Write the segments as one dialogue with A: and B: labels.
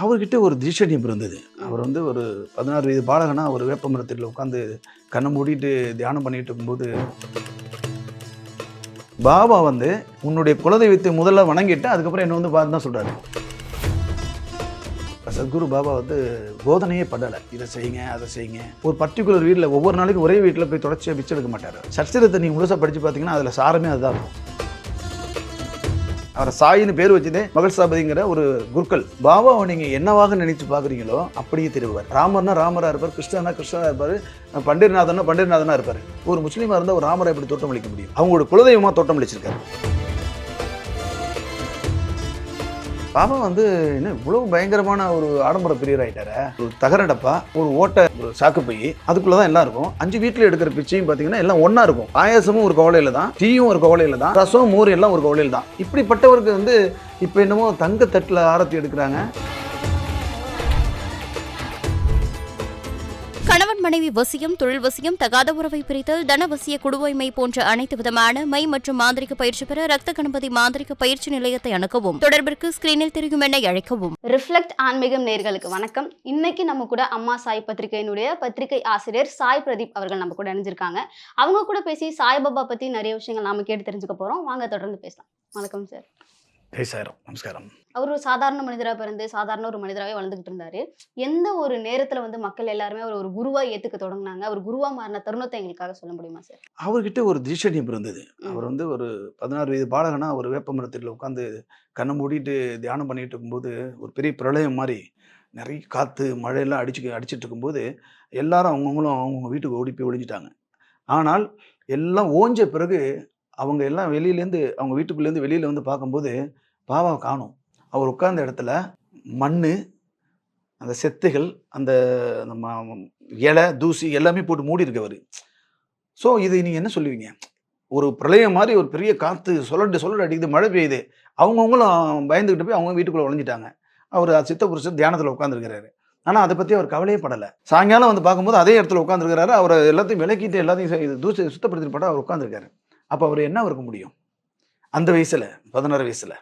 A: அவர்கிட்ட ஒரு தீட்சண்யம் இருந்தது அவர் வந்து ஒரு பதினாறு வயது பாலகனா ஒரு வேப்ப மரத்தில் உட்காந்து கண்ணை மூடிட்டு தியானம் பண்ணிட்டு இருக்கும்போது பாபா வந்து உன்னுடைய குலதெய்வத்தை முதல்ல வணங்கிட்டு அதுக்கப்புறம் என்ன வந்து பார்த்து தான் சொல்கிறாரு சத்குரு பாபா வந்து போதனையே படலை. இதை செய்யுங்க அதை செய்யுங்க. ஒரு பர்டிகுலர் வீட்டில் ஒவ்வொரு நாளைக்கும் ஒரே வீட்டில் போய் தொடர்ச்சியாக பிச்சை எடுக்க மாட்டார். சச்சரத்தை நீங்கள் முழுசாக படித்து பார்த்தீங்கன்னா அதில் சாரமே அதுதான் இருக்கும். அவரை சாயின்னு பேர் வச்சதே மகள் சாபதிங்கிற ஒரு குருக்கள். பாபாவை நீங்கள் என்னவாக நினைச்சு பார்க்குறீங்களோ அப்படியே திருவார் ராமர்னா ராமராக இருப்பார் கிருஷ்ணனா கிருஷ்ணனா இருப்பார் பண்டிதநாதனா பண்டிர்நாதனா இருப்பார். ஒரு முஸ்லீமாக இருந்தால் ஒரு ராமரை எப்படி தோட்டம் அளிக்க முடியும்? அவங்களோட குலதெய்வமாக தோட்டம் அளிச்சிருக்காரு பாபா வந்து என்ன இவ்வளவு பயங்கரமான ஒரு ஆடம்பர பிரியர் ஆயிட்டாரு ஒரு தகர டப்பா ஒரு ஓட்டை ஒரு சாக்கு பை. அதுக்குள்ளதான் எல்லாம் இருக்கும். அஞ்சு வீட்டில் எடுக்கிற பிச்சையும் பார்த்தீங்கன்னா எல்லாம் ஒன்றா இருக்கும். பாயாசமும் ஒரு கவலையில தான் டீயும் ஒரு கவலையில தான் ரசம் மோர் எல்லாம் ஒரு கவலையில தான். இப்படிப்பட்டவருக்கு வந்து இப்போ என்னமோ தங்க தட்டில் ஆரத்தி எடுக்கிறாங்க.
B: மனைவி வசியம் தொழில் வசியம் தகாத உறவை பிரித்தல் தனவசிய குடுவைமை போன்ற அனைத்து விதமான மை மற்றும் மாந்திரிக பயிற்சி பெற ரத்த கணபதி மாந்திரிக பயிற்சி நிலையத்தை அணுகவும் தொடர்பிற்கு ஸ்கிரீனில் தெரியும் என அழைக்கவும்.
C: ரிஃப்ளெக்ட் ஆன்மீகம் நேர்களுக்கு வணக்கம். இன்னைக்கு நம்ம கூட அம்மா சாய் பத்திரிகையினுடைய பத்திரிகை ஆசிரியர் சாய் பிரதீப் அவர்கள் நம்ம கூட இணைஞ்சிருக்காங்க. அவங்க கூட பேசி சாய்பாபா பத்தி நிறைய விஷயங்கள் நாம கேட்டு தெரிஞ்சுக்க போறோம். வாங்க தொடர்ந்து பேசலாம். வணக்கம் சார்.
A: ஜெய் சாயிரம் நமஸ்காரம்.
C: அவர் ஒரு சாதாரண மனிதராக பிறந்து சாதாரண ஒரு மனிதராகவே வளர்ந்துகிட்டு இருந்தாரு. எந்த ஒரு நேரத்துல வந்து மக்கள் எல்லாருமே அவர் ஒரு குருவா ஏத்துக்க தொடங்குனாங்க? அவர் குருவா மாறின தருணத்தை எங்களுக்காக சொல்ல முடியுமா சார்?
A: அவர்கிட்ட ஒரு தீட்சண்யம் இருந்தது. அவர் வந்து ஒரு பதினாறு வயது பாலகனா ஒரு வேப்ப மரத்தில் உட்காந்து கண்ணை மூடிட்டு தியானம் பண்ணிட்டு இருக்கும்போது ஒரு பெரிய பிரளயம் மாதிரி நிறைய காற்று மழையெல்லாம் அடிச்சு அடிச்சிட்டு இருக்கும்போது எல்லாரும் அவங்கவுங்களும் அவங்கவுங்க வீட்டுக்கு ஓடி போய் ஒளிஞ்சிட்டாங்க. ஆனால் எல்லாம் ஓஞ்ச பிறகு அவங்க எல்லாம் வெளியிலேருந்து அவங்க வீட்டுக்குள்ளேருந்து வெளியில் வந்து பார்க்கும்போது பாபாவை காணும். அவர் உட்கார்ந்த இடத்துல மண் அந்த செத்துகள் அந்த அந்த இலை தூசி எல்லாமே போட்டு மூடி இருக்கவர் ஸோ இதை நீங்கள் என்ன சொல்லுவீங்க? ஒரு பிரளயம் மாதிரி ஒரு பெரிய காற்று சொல்லட்டு சொல்லட்டு அடிக்குது மழை பெய்யுது. அவங்கவுங்களும் பயந்துக்கிட்டு போய் அவங்க வீட்டுக்குள்ளே உழைஞ்சிட்டாங்க அவர் சித்த புருஷர் தியானத்தில் உட்காந்துருக்கிறாரு ஆனால் அதை பற்றி அவர் கவலையே படலை. சாயங்காலம் வந்து பார்க்கும்போது அதே இடத்துல உட்காந்துருக்கிறாரு அவர் எல்லாத்தையும் விளக்கிட்டு எல்லாத்தையும் தூசி சுத்தப்படுத்திட்டு போட்டால் அவர் உட்காந்துருக்காரு அப்போ அவர் என்ன இருக்க முடியும்? அந்த வயசில் பதினாறு வயசில்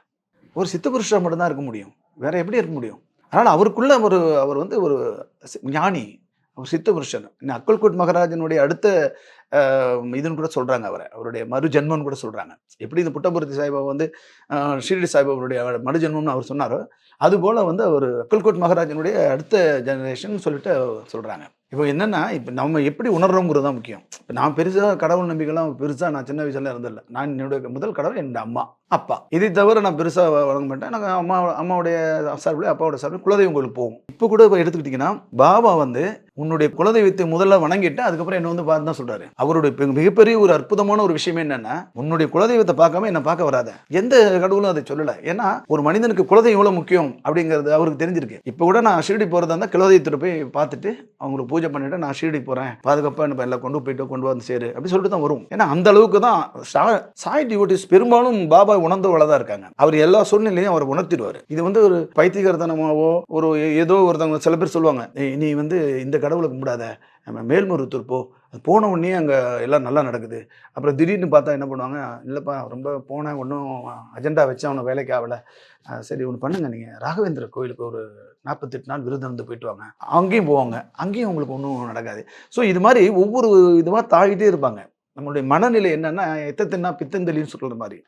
A: ஒரு சித்த புருஷராக மட்டும்தான் இருக்க முடியும். வேற எப்படி இருக்க முடியும்? அதனால் அவருக்குள்ள ஒரு அவர் வந்து ஒரு சி- ஞானி அவர் சித்த புருஷன். இன்னும் அக்கல்கோட் மகாராஜனுடைய அடுத்த இதுன்னு கூட சொல்கிறாங்க அவரை. அவருடைய மறு ஜென்மம்னு கூட சொல்கிறாங்க எப்படி இந்த புட்டபுரத்தி சாய்பாபா வந்து ஷீரடி சாய்பாபாவுடைய மறு ஜென்மம்னு அவர் சொன்னாரோ அதுபோல் வந்து அவர் அக்கல்கோட் மகாராஜனுடைய அடுத்த ஜெனரேஷன் சொல்லிட்டு சொல்கிறாங்க இப்போ என்னென்னா இப்போ நம்ம எப்படி உணர்றோங்கிறது தான் முக்கியம். இப்போ நான் பெருசாக கடவுள் நம்பிக்கைலாம் பெருசாக நான் சின்ன வயசுல இருந்ததில்ல. நான் என்னுடைய முதல் கடவுள் என் அம்மா அப்பா. இதை தவிர நான் பெருசாக வழங்க மாட்டேன். நாங்கள் அம்மா அம்மாவுடைய சார்பில் அப்பாவோட சார்பில் குலதெய்வம் கோயிலுக்கு போவோம். இப்போ கூட இப்போ எடுத்துக்கிட்டிங்கன்னா பாபா வந்து உன்னுடைய குலதெய்வத்தை முதல்ல வணங்கிட்டு அதுக்கப்புறம் என்ன வந்து பார்த்து தான் சொல்றாரு. அவருடைய மிகப்பெரிய ஒரு அற்புதமான ஒரு விஷயம் என்னன்னா உன்னுடைய குலதெய்வத்தை பார்க்காம என்ன பார்க்க வராத. எந்த கடவுளும் அதை சொல்லல. ஏன்னா ஒரு மனிதனுக்கு குலதெய்வம் எவ்வளவு முக்கியம் அப்படிங்கிறது அவருக்கு தெரிஞ்சிருக்கு. இப்போ கூட நான் ஷீரடி போறதா இருந்தால் குலதெய்வத்தை போய் பார்த்துட்டு அவங்களுக்கு பூஜை பண்ணிட்டு நான் ஷீரடி போறேன். பாதுகாப்பா நம்ம எல்லாம் கொண்டு போயிட்டு கொண்டு வந்து சேரு அப்படி சொல்லிட்டு தான் வரும். ஏன்னா அந்த அளவுக்கு தான் சா- சாய் டிவோட்டிஸ் பெரும்பாலும் பாபா உணர்ந்தவள தான் இருக்காங்க. அவர் எல்லா சூழ்நிலையும் அவர் உணர்த்திடுவார். இது வந்து ஒரு பைத்தியகரத்தனமாவோ ஒரு ஏதோ ஒருத்தவங்க சில பேர் சொல்லுவாங்க நீ வந்து இந்த கடவுளை கும்பிடாத நம்ம மேல்மருவத்தூர் போ. போன உடனே அங்கே எல்லாம் நல்லா நடக்குது. அப்புறம் திடீர்னு பார்த்தா என்ன பண்ணுவாங்க இல்லைப்பா ரொம்ப போனேன் ஒன்றும் அஜெண்டா வச்சு அவனை வேலைக்கு ஆகலை. சரி ஒன்று பண்ணுங்க நீங்கள் ராகவேந்திர கோயிலுக்கு ஒரு நாற்பத்தெட்டு நாள் விருது வந்து போயிட்டு வாங்க. அங்கேயும் போவாங்க. அங்கேயும் உங்களுக்கு ஒன்றும் நடக்காது. ஸோ இது மாதிரி ஒவ்வொரு இதுவாக தாகிட்டே இருப்பாங்க. நம்மளுடைய மனநிலை என்னென்னா எத்தத்தின்னா பித்தந்தலின்னு சொல்கிற மாதிரி.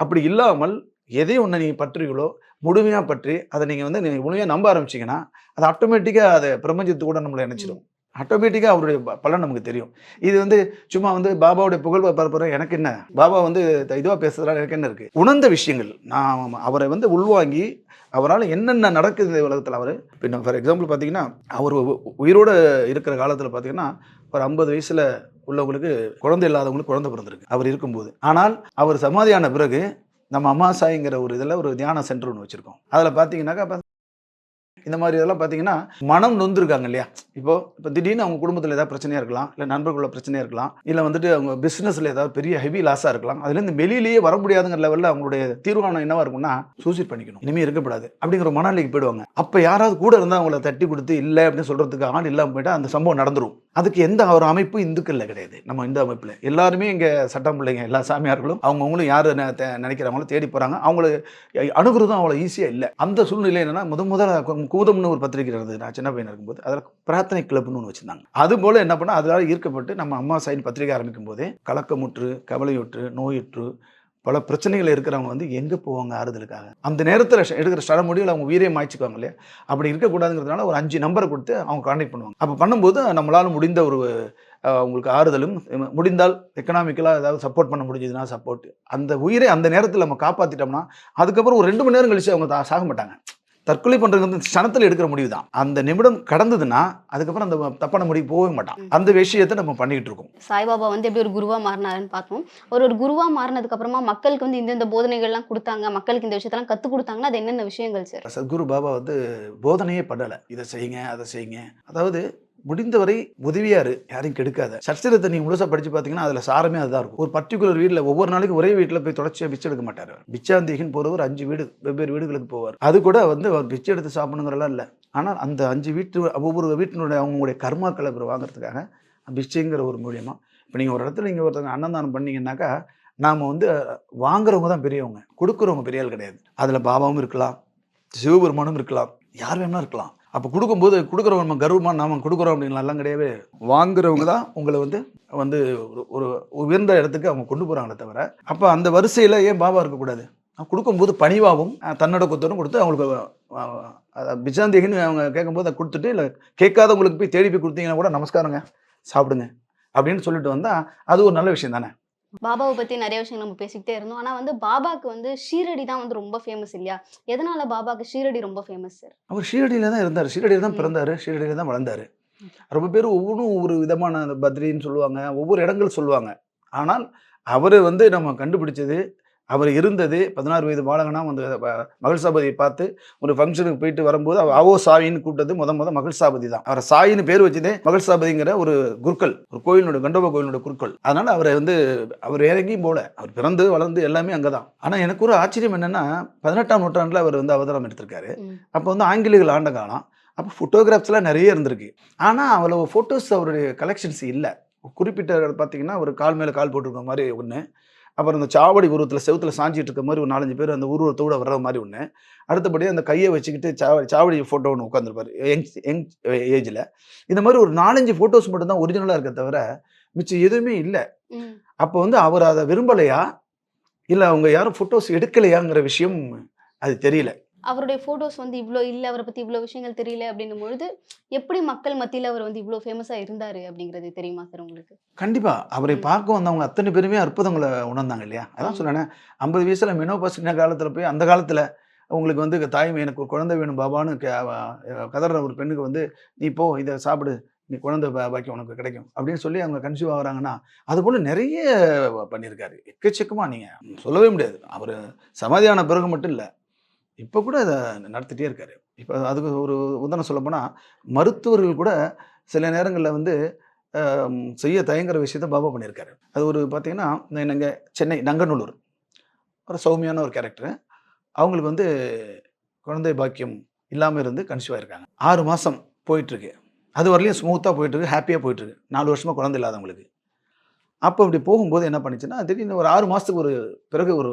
A: அப்படி இல்லாமல் எதை ஒன்று நீங்கள் பற்றுகளோ முழுமையாக பற்றி அதை நீங்கள் வந்து நீங்கள் முழுமையாக நம்ப ஆரம்பிச்சீங்கன்னா அது ஆட்டோமேட்டிக்காக அதை பிரபஞ்சத்து கூட நம்மளை நினச்சிடும் ஆட்டோமேட்டிக்காக அவருடைய பலன் நமக்கு தெரியும். இது வந்து சும்மா வந்து பாபாவுடைய புகழ் பரப்புறேன் எனக்கு என்ன? பாபா வந்து இதுவாக பேசுகிறாரு எனக்கு என்ன இருக்குது உணர்ந்த விஷயங்கள். நான் அவரை வந்து உள்வாங்கி அவரால் என்னென்ன நடக்குது இந்த உலகத்தில் அவர்? இப்போ ஃபார் எக்ஸாம்பிள் பார்த்தீங்கன்னா அவர் உயிரோட இருக்கிற காலத்தில் பார்த்தீங்கன்னா ஒரு ஐம்பது வயசில் உள்ளவங்களுக்கு குழந்தை இல்லாதவங்களுக்கு குழந்தை பிறந்திருக்கு. அவர் இருக்கும்போது. ஆனால் அவர் சமாதியான பிறகு நம்ம அமாசாய்ங்கிற ஒரு இதில் ஒரு தியான சென்டர் ஒன்று வச்சுருக்கோம். அதில் பார்த்தீங்கன்னாக்கா இந்த மாதிரி இதெல்லாம் பார்த்தீங்கன்னா மனம் நொந்திருக்காங்க இல்லையா? இப்போ இப்போ திடீர்னு அவங்க குடும்பத்தில் ஏதாவது பிரச்சனையாக இருக்கலாம் இல்லை நண்பர்களோட பிரச்சனையாக இருக்கலாம் இல்லை வந்துட்டு அவங்க பிஸ்னஸில் ஏதாவது பெரிய ஹெவி லாஸாக இருக்கலாம் அதுலேருந்து வெளியிலேயே வர முடியாதுங்கிற லெவலில் அவங்களுடைய தீர்மானம் என்னவாக இருக்கும்னா சூசைட் பண்ணிக்கணும். இனிமேல் இருக்கக்கூடாது. அப்படிங்கிற மனநிலைக்கு போயிடுவாங்க. அப்போ யாராவது கூட இருந்தால் அவங்கள தட்டி கொடுத்து இல்லை அப்படின்னு சொல்கிறதுக்கு ஆள் இல்லாமல் போயிட்டால் அந்த சம்பவம் நடந்துடும் அதுக்கு எந்த ஒரு அமைப்பு இந்துக்கள்ல கிடையாது. நம்ம இந்த அமைப்பில். எல்லாருமே இங்கே சட்டம் பிள்ளைங்க எல்லா சாமியார்களும் அவங்கவுங்களும் யார் நினைக்கிறாங்களோ தேடி போகிறாங்க அவங்களுக்கு அணுகிறதும் அவ்வளோ ஈஸியாக இல்லை. அந்த சூழ்நிலை என்னென்னா முத முதல்ல கூதம்னு ஒரு பத்திரிகை இருந்தது நான் சின்ன பையன் இருக்கும்போது அதில் பிரார்த்தனை கிளப்னு ஒன்று வச்சுருந்தாங்க. அது போல் என்ன பண்ணால் அதனால் ஈர்க்கப்பட்டு நம்ம அம்மா சைன் பத்திரிகை ஆரம்பிக்கும் போதே கலக்கமுற்று கவலையுற்று நோயுற்று பல பிரச்சனைகள் இருக்கிறவங்க வந்து எங்கே போவாங்க ஆறுதலுக்காக? அந்த நேரத்தில் எடுக்கிற ஸ்டட முடிவில் அவங்க உயிரே மாய்ச்சிக்குவாங்க இல்லையா? அப்படி இருக்கக்கூடாதுங்கிறதுனால ஒரு அஞ்சு நம்பரை கொடுத்து அவங்க கான்டாக்ட் பண்ணுவாங்க. அப்போ பண்ணும்போது நம்மளால் முடிந்த ஒரு அவங்களுக்கு உங்களுக்கு ஆறுதலும் முடிந்தால் எக்கனாமிக்கலாக ஏதாவது சப்போர்ட் பண்ண முடிஞ்சதுன்னா சப்போர்ட் அந்த உயிரை அந்த நேரத்தில் நம்ம காப்பாற்றிட்டோம்னா அதுக்கப்புறம் ஒரு ரெண்டு மணி நேரம் கழிச்சு அவங்க சாக மாட்டாங்க. தற்கொலை பண்ணுறது வந்து க்ஷணத்தில் எடுக்கிற முடிவு தான் அந்த நிமிடம் கடந்ததுன்னா அதுக்கப்புறம் அந்த தப்பான முடிவு போகவே மாட்டான். அந்த விஷயத்தை நம்ம பண்ணிக்கிட்டு இருக்கோம்.
C: சாய்பாபா வந்து எப்படி ஒரு குருவா மாறினாருன்னு பார்த்தோம். ஒரு ஒரு குருவா மாறினதுக்கு அப்புறமா மக்களுக்கு வந்து இந்த இந்த போதனைகள்லாம் கொடுத்தாங்க மக்களுக்கு இந்த விஷயத்தெல்லாம் கற்றுக் கொடுத்தாங்கன்னா அது என்னென்ன விஷயங்கள் சார்?
A: சத்குரு பாபா வந்து போதனையே பண்ணலை இதை செய்யுங்க அதை செய்யுங்க. அதாவது முடிந்தவரை உதவியாரு யாரையும் கெடுக்காத. சச்சரத்தை நீங்க முழுசா படிச்சு பார்த்தீங்கன்னா அதுல சாரமே அதுதான் இருக்கும். ஒரு பர்டிகுலர் வீட்டில் ஒவ்வொரு நாளைக்கும் ஒரே வீட்டில் போய் தொடர்ச்சியாக பிச்சை எடுக்க மாட்டார் அவர். போகிறவர் அஞ்சு வீடு வெவ்வேறு வீடுகளுக்கு போவார். அது கூட வந்து அவர் பிச்சை எடுத்து சாப்பிடணுங்கிறலாம் இல்லை. ஆனால் அந்த அஞ்சு வீட்டு ஒவ்வொரு வீட்டினுடைய அவங்களுடைய கர்மாக்களை வாங்குறதுக்காக பிச்சைங்கிற ஒரு மூலியமா. இப்போ நீங்கள் ஒரு இடத்துல நீங்கள் ஒருத்தங்க அன்னதானம் பண்ணீங்கன்னாக்கா நாம் வந்து வாங்குறவங்க தான் பெரியவங்க. கொடுக்குறவங்க பெரிய ஆள் கிடையாது. அதில் பாபாவும் இருக்கலாம் சிவபெருமானும் இருக்கலாம் யார் வேணா இருக்கலாம். அப்போ கொடுக்கும்போது கொடுக்குறவங்க நம்ம கர்வமாக நாம் கொடுக்குறோம் அப்படின்லாம் கிடையவே வாங்குறவங்க தான் உங்களை வந்து வந்து ஒரு ஒரு உயர்ந்த இடத்துக்கு அவங்க கொண்டு போகிறாங்களே தவிர அப்போ அந்த வரிசையில் ஏன் பாபா இருக்கக்கூடாது? கொடுக்கும்போது பணிவாகவும் தன்னோட கொத்தரும் கொடுத்து அவங்களுக்கு அஹ், அஹ், அவங்க கேட்கும்போது அதை கொடுத்துட்டு இல்லை கேட்காதவங்களுக்கு போய் தேடி போய் கொடுத்தீங்கன்னா கூட நமஸ்காரங்க சாப்பிடுங்க அப்படின்னு சொல்லிட்டு வந்தால் அது ஒரு நல்ல விஷயம் தானே?
C: பாபாவை பத்தி நிறைய விஷயங்கள் நம்ம பேசிக்கிட்டே இருந்தோம். ஆனா வந்து பாபாக்கு வந்து ஷீரடி தான் வந்து ரொம்ப ஃபேமஸ் இல்லையா? எதனால பாபாக்கு ஷீரடி ரொம்ப ஃபேமஸ் சார்?
A: அவர் ஷீரடியில் தான் இருந்தார். ஷீரடியில் தான். பிறந்தார். ஷீரடியில் தான் வளர்ந்தார். ரொம்ப பேர் ஒவ்வொன்றும் ஒவ்வொரு விதமான பத்ரின்னு சொல்லுவாங்க. ஒவ்வொரு இடங்கள் சொல்லுவாங்க. ஆனால் அவர் வந்து நம்ம கண்டுபிடிச்சது அவர் இருந்தது பதினாறு வயது பாலகனா வந்து மகள் சாபதியை பார்த்து ஒரு ஃபங்க்ஷனுக்கு போயிட்டு வரும்போது அவ அவோ சாயின்னு கூப்பிட்டது முத முத மகள் சாபதி தான். அவரை சாயின்னு பேர் வச்சதே மகள் சாபதிங்கிற ஒரு குருக்கள் ஒரு கோயிலினுடைய கண்டோப கோயிலினுடைய குருக்கள். அதனால அவரை வந்து அவர் இறங்கியும் போல அவர் பிறந்து வளர்ந்து எல்லாமே அங்கே தான். ஆனால் எனக்கு ஒரு ஆச்சரியம் என்னன்னா பதினெட்டாம் நூற்றாண்டில் அவர் வந்து அவதாரம் எடுத்திருக்காரு. அப்போ வந்து ஆங்கிலேயர்கள் ஆண்ட காலம். அப்போ ஃபோட்டோகிராஃப்ஸ்லாம் நிறைய இருந்திருக்கு. ஆனால் அவ்வளோ ஃபோட்டோஸ் அவருடைய கலெக்ஷன்ஸ் இல்லை. குறிப்பிட்ட பார்த்தீங்கன்னா ஒரு கால் மேலே கால் போட்டிருக்க மாதிரி ஒன்று அப்புறம் இந்த சாவடி உருவத்தில் செவுத்துல சாஞ்சிட்டு இருக்க மாதிரி ஒரு நாலஞ்சு பேர் அந்த உருவத்தோட வர்ற மாதிரி ஒன்று அடுத்தபடி அந்த கையை வச்சுக்கிட்டு சாவடி சாவடி ஃபோட்டோ ஒன்று உட்காந்துருப்பாரு யங் யங் ஏஜில். இந்த மாதிரி ஒரு நாலஞ்சு ஃபோட்டோஸ் மட்டும்தான் ஒரிஜினலாக இருக்க தவிர மிச்சம் எதுவுமே இல்லை. அப்போ வந்து அவர் அதை விரும்பலையா? இல்லை அவங்க யாரும் ஃபோட்டோஸ் எடுக்கலையாங்கிற விஷயம் அது தெரியல.
C: அவருடைய போட்டோஸ் வந்து இவ்ளோ இல்ல அவரை பத்தி இவ்ளோ விஷயங்கள் தெரியல அப்படின்னும் பொழுது எப்படி மக்கள் மத்தியில அவர் வந்து இவ்ளோ ஃபேமஸா இருந்தாரு அப்படிங்கிறது தெரியுமா சார் உங்களுக்கு?
A: கண்டிப்பா. அவரை. பார்க்க வந்தவங்க அத்தனை பேருமே அற்புதங்களை உணர்ந்தாங்க இல்லையா? அதான். சொன்னேன் ஐம்பது வயசுல மெனோ பசின காலத்துல போய் அந்த காலத்துல உங்களுக்கு வந்து தாய் எனக்கு குழந்தை வேணும் பாபான்னு கதற ஒரு பெண்ணுக்கு வந்து நீ போ இதை சாப்பிடு நீ குழந்தை பா- பாக்கியம் உனக்கு கிடைக்கும். அப்படின்னு சொல்லி அவங்க கன்சியூவ் ஆகுறாங்கன்னா அது போல நிறைய பண்ணியிருக்காரு. எக்கச்சக்கமா நீங்க சொல்லவே முடியாது. அவர் சமாதியான பிறகு மட்டும் இல்லை. இப்போ கூட அதை நடத்திட்டே இருக்காரு. இப்போ அதுக்கு ஒரு உதாரணம் சொல்ல போனால் மருத்துவர்கள் கூட சில நேரங்களில் வந்து செய்ய தயங்குற விஷயத்த பாபா பண்ணியிருக்காரு அது ஒரு பார்த்தீங்கன்னா நாங்கள் சென்னை நங்கநல்லூர். ஒரு சௌமியான ஒரு கேரக்டர் அவங்களுக்கு வந்து குழந்தை பாக்கியம் இல்லாமல் இருந்து கன்சியூவ் ஆயிருக்காங்க. ஆறு மாதம் போயிட்டுருக்கு. அது வரலையும் ஸ்மூத்தாக போயிட்டுருக்கு ஹாப்பியாக போயிட்டுருக்கு. நாலு வருஷமாக குழந்தை இல்லாதவங்களுக்கு. அப்போ இப்படி போகும்போது என்ன பண்ணிச்சுன்னா திடீர்னு ஒரு ஆறு மாதத்துக்கு ஒரு பிறகு ஒரு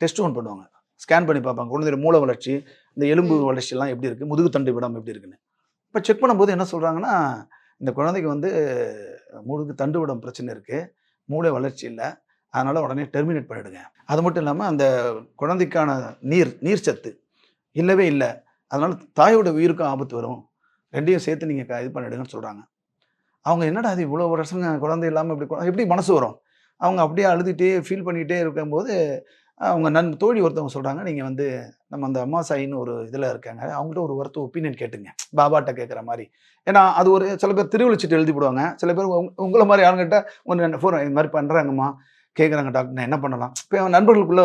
A: டெஸ்ட் ஒன்று பண்ணுவாங்க. ஸ்கேன் பண்ணி பார்ப்பாங்க. குழந்தையோட மூளை வளர்ச்சி இந்த எலும்பு. வளர்ச்சியெல்லாம் எப்படி இருக்குது முதுகுத்தண்டு விடாமல் எப்படி இருக்குன்னு. இப்போ செக் பண்ணும்போது என்ன சொல்கிறாங்கன்னா இந்த குழந்தைக்கு வந்து முதுகு தண்டு விடம் பிரச்சனை இருக்குது மூளை வளர்ச்சி இல்லை. அதனால் உடனே டெர்மினேட் பண்ணிடுங்க. அது மட்டும் இல்லாமல் அந்த குழந்தைக்கான நீர் நீர் சத்து இல்லவே இல்லை. அதனால் தாயோட உயிருக்கும் ஆபத்து வரும். ரெண்டையும் சேர்த்து நீங்கள் இது பண்ணிடுங்கன்னு சொல்கிறாங்க அவங்க என்னடா அது இவ்வளோ வருஷங்க குழந்தை இல்லாமல் இப்படி எப்படி மனசு வரும்? அவங்க அப்படியே அழுதுகிட்டே ஃபீல் பண்ணிகிட்டே இருக்கும்போது அவங்க நன் தோழி ஒருத்தவங்க சொல்கிறாங்க நீங்கள் வந்து நம்ம அந்த அம்மா சாயின்னு ஒரு இதில் இருக்காங்க. அவங்கள்ட்ட ஒரு ஒருத்த ஒப்பீனியன் கேட்டுங்க. பாபாட்ட கேட்குற மாதிரி ஏன்னா அது ஒரு சில பேர் திருவிழிச்சிட்டு எழுதி போடுவாங்க. சில பேர் உங்க- உங்களை மாதிரி ஆளுங்கிட்ட ஒன்று ஃபோன் இது மாதிரி பண்ணுறாங்கம்மா கேட்குறாங்க டாக்டர் நான் என்ன பண்ணலாம்? இப்போ நண்பர்களுக்குள்ள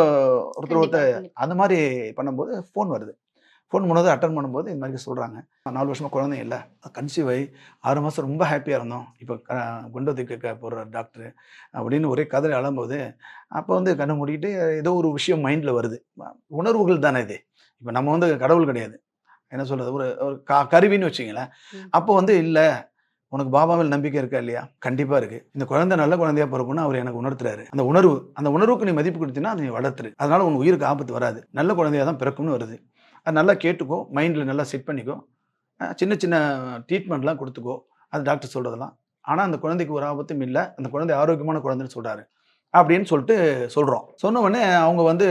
A: ஒருத்தர் ஒருத்தர். அந்த மாதிரி பண்ணும்போது ஃபோன் வருது. ஃபோன் பண்ணும்போது அட்டன் பண்ணும்போது இது மாதிரி சொல்கிறாங்க நாலு வருஷமாக குழந்தை இல்லை. கன்சீவ் ஆகி ஆறு மாதம் ரொம்ப ஹாப்பியாக இருந்தோம். இப்போ குண்டத்தை கேட்க போகிற டாக்டர் அப்படின்னு ஒரே கதறி அழும்போது அப்போ வந்து கண்ணை மூடிட்டு ஏதோ ஒரு விஷயம் மைண்டில் வருது. உணர்வுகள் தானே இது. இப்போ நம்ம வந்து கடவுள் கிடையாது. என்ன சொல்கிறது ஒரு ஒரு கா கருவின்னு வச்சிங்களேன். அப்போ வந்து இல்லை உனக்கு பாபாவில் நம்பிக்கை இருக்கா இல்லையா? கண்டிப்பாக இருக்குது இந்த குழந்தை நல்ல குழந்தையா பிறக்கும்னு அவர் எனக்கு உணர்த்துறாரு. அந்த உணர்வு அந்த உணர்வுக்கு நீ மதிப்பு கொடுத்தீங்கன்னா அதை நீ வளர்த்துரு. அதனால உன் உயிருக்கு ஆபத்து வராது. நல்ல குழந்தையா தான் பிறக்கும்னு வருது. அது நல்லா கேட்டுக்கோ மைண்டில் நல்லா செட் பண்ணிக்கோ. சின்ன சின்ன ட்ரீட்மெண்ட்லாம் கொடுத்துக்கோ. அது டாக்டர் சொல்கிறதெல்லாம் ஆனால் அந்த குழந்தைக்கு ஒரு ஆபத்தும் இல்லை. அந்த குழந்தை ஆரோக்கியமான குழந்தைன்னு சொல்கிறாரு அப்படின்னு சொல்லிட்டு சொல்கிறோம் சொன்ன உடனே அவங்க வந்து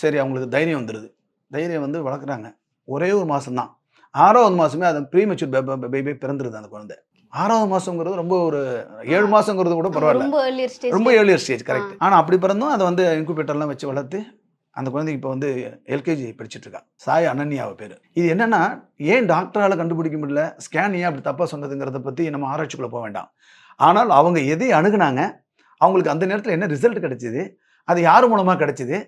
A: சரி அவங்களுக்கு தைரியம் வந்துடுது தைரியம் வந்து வளர்க்குறாங்க. ஒரே ஒரு மாதம்தான் ஆறாவது மாதமே அது ப்ரீமெச்சூர் பேபி பிறந்துருது அந்த குழந்தை. ஆறாவது மாதங்கிறது ரொம்ப ஒரு ஏழு மாதங்கிறது கூட பரவாயில்ல.
C: ரொம்ப ஏர்லியர் ஸ்டேஜ்
A: கரெக்ட் ஆனால் அப்படி பிறந்தும் அதை வந்து இன்குபேட்டர்லாம் வச்சு வளர்த்து அந்த குழந்தைக்கு இப்போ வந்து எல்கேஜி படிச்சுட்டு இருக்கா சாய் அனன்யாவை பேர். இது என்னன்னா ஏன் டாக்டரால் கண்டுபிடிக்க முடியல? ஸ்கேன் ஏன் அப்படி தப்பாக சொன்னதுங்கிறத பற்றி நம்ம ஆராய்ச்சிக்குள்ளே போக வேண்டாம். ஆனால் அவங்க எதை அணுகுனாங்க? அவங்களுக்கு அந்த நேரத்தில் என்ன ரிசல்ட் கிடைச்சிது? அது யார் மூலமாக கிடைச்சிது?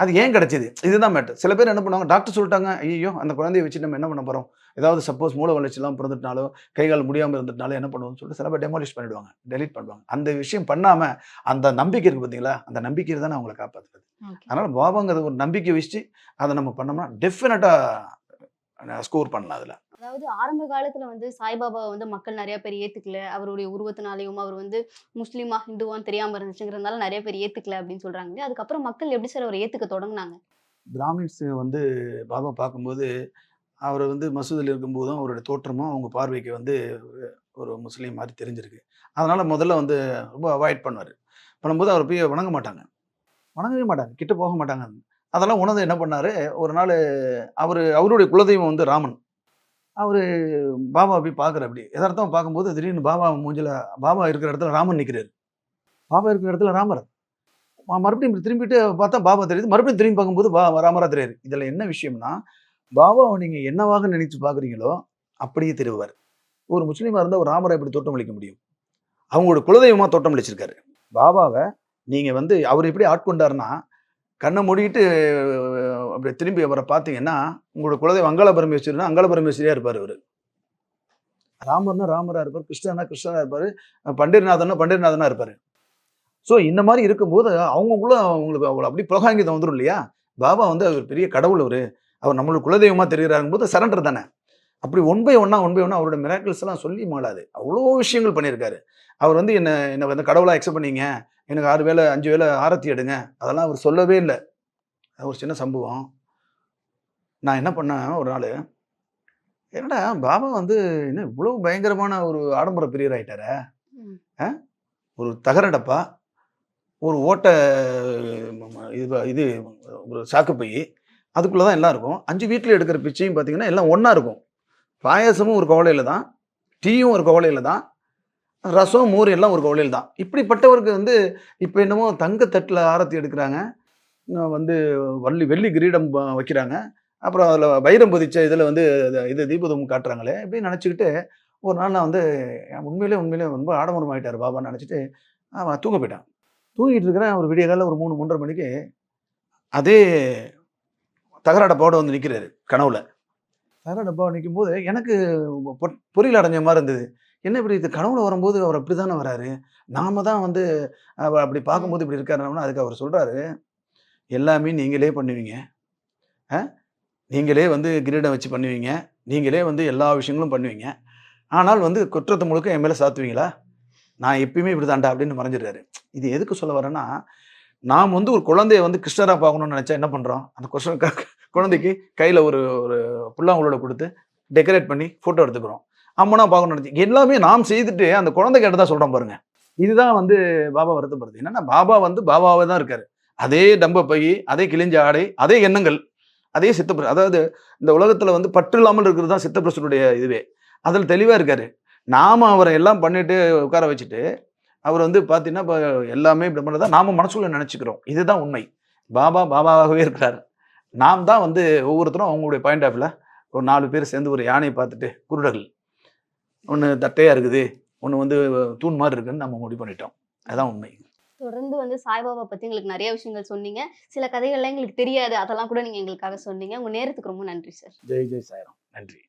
A: அது ஏன் கிடைச்சிது? இதுதான் மேட்டர் சில பேர் என்ன பண்ணுவாங்க டாக்டர் சொல்லிட்டாங்க ஐயோ அந்த குழந்தைய வச்சு நம்ம என்ன பண்ண போகிறோம் ஏதாவது சப்போஸ் மூளை வளர்ச்சிலாம் பிறந்துட்டாலோ கை கால் முடியாமல் இருந்துட்டாலோ என்ன பண்ணுவோம்னு சொல்லிட்டு சில பேர் டெமாலிஷ் பண்ணிடுவாங்க டெலீட் பண்ணுவாங்க. அந்த விஷயம் பண்ணாமல் அந்த நம்பிக்கை இருக்குது பார்த்தீங்களா அந்த நம்பிக்கை தானே அவங்களை காப்பாற்றுறது அதனால் பாபாங்கிறது ஒரு நம்பிக்கை வச்சு அதை நம்ம பண்ணோம்னா டெஃபினட்டாக ஸ்கோர் பண்ணலாம் அதில்.
C: அதாவது ஆரம்ப காலத்துல வந்து சாய்பாபாவை வந்து மக்கள் நிறைய பேர் ஏத்துக்கல. அவருடைய உருவத்தினாலையும் அவர் வந்து முஸ்லீமா ஹிந்துவான்னு தெரியாம இருந்துச்சுங்கிறதுனால நிறைய பேர் ஏத்துக்கல அப்படின்னு சொல்றாங்க அதுக்கப்புறம் மக்கள் எப்படி சார் அவர் ஏத்துக்க தொடங்குனாங்க?
A: பிராமின்ஸ் வந்து பாபா பார்க்கும்போது அவர் வந்து மசூதியில் இருக்கும்போதும் அவருடைய தோற்றமும் அவங்க பார்வைக்கு வந்து ஒரு- ஒரு முஸ்லீம் மாதிரி தெரிஞ்சிருக்கு. அதனால் முதல்ல வந்து ரொம்ப அவாய்ட் பண்ணுவார். பண்ணும்போது அவர் போய் வணங்க மாட்டாங்க. வணங்கவே மாட்டாங்க. கிட்ட போக மாட்டாங்க. அதெல்லாம் உணர்ந்து என்ன பண்ணார்? ஒரு நாள் அவர் அவருடைய குலதெய்வம் வந்து ராமன். அவர் பாபா போய் பார்க்குற அப்படி எதார்த்தம் பார்க்கும்போது திடீர்னு பாபா மூஞ்சில பாபா இருக்கிற இடத்துல ராமன் நிற்கிறாரு பாபா இருக்கிற இடத்துல ராமர். மறுபடியும் இப்படி திரும்பிட்டு பார்த்தா பாபா தெரியுது. மறுபடியும் திரும்பி பார்க்கும்போது பா ராமரா தெரியாது. இதில் என்ன விஷயம்னா பாபாவை நீங்கள் என்னவாக நினைச்சு பார்க்குறீங்களோ அப்படியே தெரிவார் ஒரு முஸ்லீமாக இருந்தால் ஒரு ராமரை எப்படி தோட்டம் அளிக்க முடியும்? அவங்களோட குலதெய்வமாக தோட்டம் அளிச்சிருக்காரு பாபாவை நீங்கள் வந்து அவர் எப்படி ஆட்கொண்டாருன்னா கண்ணை மூடிட்டு அப்படி திரும்பி அவரை பார்த்தீங்கன்னா உங்களோட குலதெய்வம் அங்காள பரமேஸ்வரினா அங்காள பரமேஸ்வரியா இருப்பார் அவர் ராமர்னா ராமரா இருப்பார் கிருஷ்ணனா கிருஷ்ணனா இருப்பார் பண்டிரநாதனா பண்டிரநாதனா இருப்பார். ஸோ இந்த மாதிரி இருக்கும்போது அவங்களுக்குள்ள அவங்களுக்கு அவ்வளோ அப்படி புலகாங்கிதம் வந்துடும் இல்லையா? பாபா வந்து அவர் பெரிய கடவுள் அவர். அவர் நம்மளுக்கு குலதெய்வமாக தெரிகிறாருங்க போது சரண்டர் தானே. அப்படி ஒன் பை ஒன்னா ஒன் பை ஒன்னா அவரோட மிராக்கிள்ஸ் எல்லாம் சொல்லி மாளாது. அவ்வளோ விஷயங்கள் பண்ணியிருக்காரு. அவர் வந்து என்ன என்னை வந்து கடவுளாக அக்செப்ட் பண்ணீங்க. எனக்கு ஆறு வேளை அஞ்சு வேளை ஆரத்தி எடுங்க. அதெல்லாம் அவர் சொல்லவே இல்லை. ஒரு சின்ன சம்பவம். நான் என்ன பண்ணேன் ஒரு நாள் என்னடா பாபா வந்து என்ன இவ்வளோ பயங்கரமான ஒரு ஆடம்பர பிரியர் ஆயிட்டாரே. ஒரு தகர டப்பா ஒரு ஓட்டை இது இது ஒரு சாக்குப்பை அதுக்குள்ளே தான் எல்லாம் இருக்கும். அஞ்சு வீட்டில் எடுக்கிற பிச்சையும் பார்த்தீங்கன்னா எல்லாம் ஒன்றா இருக்கும். பாயாசமும் ஒரு கவலையில் தான் டீயும் ஒரு கவலையில் தான் ரசம் மோர் எல்லாம் ஒரு கவலையில் தான். இப்படிப்பட்டவருக்கு வந்து இப்போ என்னமோ தங்கத்தட்டில் ஆரத்தி எடுக்கிறாங்க. வந்து வள்ளி வெள்ளி கிரீடம் வைக்கிறாங்க. அப்புறம் அதில் வைரம் பதிச்ச இதில் வந்து இது- இது தீபதம் காட்டுறாங்களே இப்படின்னு நினச்சிக்கிட்டு ஒரு நாள் நான் வந்து உண்மையிலே உண்மையிலே ரொம்ப ஆடம்பரம் ஆகிட்டார் பாபான்னு நினச்சிட்டு அவன் தூங்க போயிட்டான். தூங்கிட்டு இருக்கிறேன் ஒரு விடிய காலையில் ஒரு மூணு மூன்றரை மணிக்கு அதே தகர டப்பாவோட வந்து நிற்கிறாரு கனவுல. தகர டப்பாவை நிற்கும் போது எனக்கு பொரியல் அடைஞ்ச மாதிரி இருந்தது. என்ன இப்படி இது கனவுல வரும்போது அவர் அப்படி தானே வராரு? நாம தான் வந்து அப்படி பார்க்கும்போது இப்படி இருக்காருன்னா அதுக்கு அவர் சொல்கிறாரு எல்லாமே நீங்களே பண்ணுவீங்க. நீங்களே வந்து கிரீடம் வச்சு பண்ணுவீங்க. நீங்களே வந்து எல்லா விஷயங்களும் பண்ணுவீங்க. ஆனால் வந்து குற்றத்தை முழுக்க என் மேலே சாத்துவீங்களா? நான் எப்பயுமே இப்படி தாண்டா அப்படின்னு மறைஞ்சிடுறாரு. இது எதுக்கு சொல்ல வரேன்னா நாம் வந்து ஒரு குழந்தைய வந்து கிருஷ்ணராக பார்க்கணும்னு நினச்சா என்ன பண்ணுறோம் அந்த கிருஷ்ண குழந்தைக்கு கையில் ஒரு ஒரு புல்லாங்குழல கொடுத்து டெக்கரேட் பண்ணி ஃபோட்டோ எடுத்துக்கிறோம். அம்மனா பார்க்கணும்னு நினச்சி எல்லாமே நாம் செய்துட்டு அந்த குழந்தை கேட்டு தான் சொல்கிறோம் பாருங்கள் இதுதான் வந்து பாபா வருத்தப்படுது என்னன்னா பாபா வந்து பாபாவே தான் இருக்காரு. அதே டம்ப பை அதே கிழிஞ்ச ஆடை அதே எண்ணங்கள் அதே சித்தப்பிரசு அதாவது இந்த உலகத்தில் வந்து பற்று இல்லாமல் இருக்கிறது தான் சித்தப்பிரசனுடைய இதுவே. அதில் தெளிவாக இருக்கார். நாம் அவரை எல்லாம் பண்ணிட்டு உட்கார வச்சுட்டு அவர் வந்து பார்த்தீங்கன்னா இப்போ எல்லாமே இப்படி பண்ணதான் நாம் மனசுக்குள்ள நினச்சிக்கிறோம். இதுதான் உண்மை. பாபா பாபாவாகவே இருக்கிறார். நாம் தான் வந்து ஒவ்வொருத்தரும் அவங்களுடைய பாயிண்ட் ஆஃப்ல ஒரு நாலு பேர் சேர்ந்து ஒரு யானையை பார்த்துட்டு குருடர்கள். ஒன்று தட்டையாக இருக்குது ஒன்று வந்து தூண் மாதிரி இருக்குன்னு நம்ம முடிவு பண்ணிட்டோம். அதுதான் உண்மை.
C: தொடர்ந்து வந்து சாய்பாபா பத்தி எங்களுக்கு நிறைய விஷயங்கள் சொன்னீங்க. சில கதைகள்லாம் எங்களுக்கு தெரியாது. அதெல்லாம் கூட நீங்க எங்களுக்காக சொன்னீங்க. உங்க நேரத்துக்கு ரொம்ப நன்றி சார்.
A: ஜெய் ஜெய் சாய்ராம். நன்றி.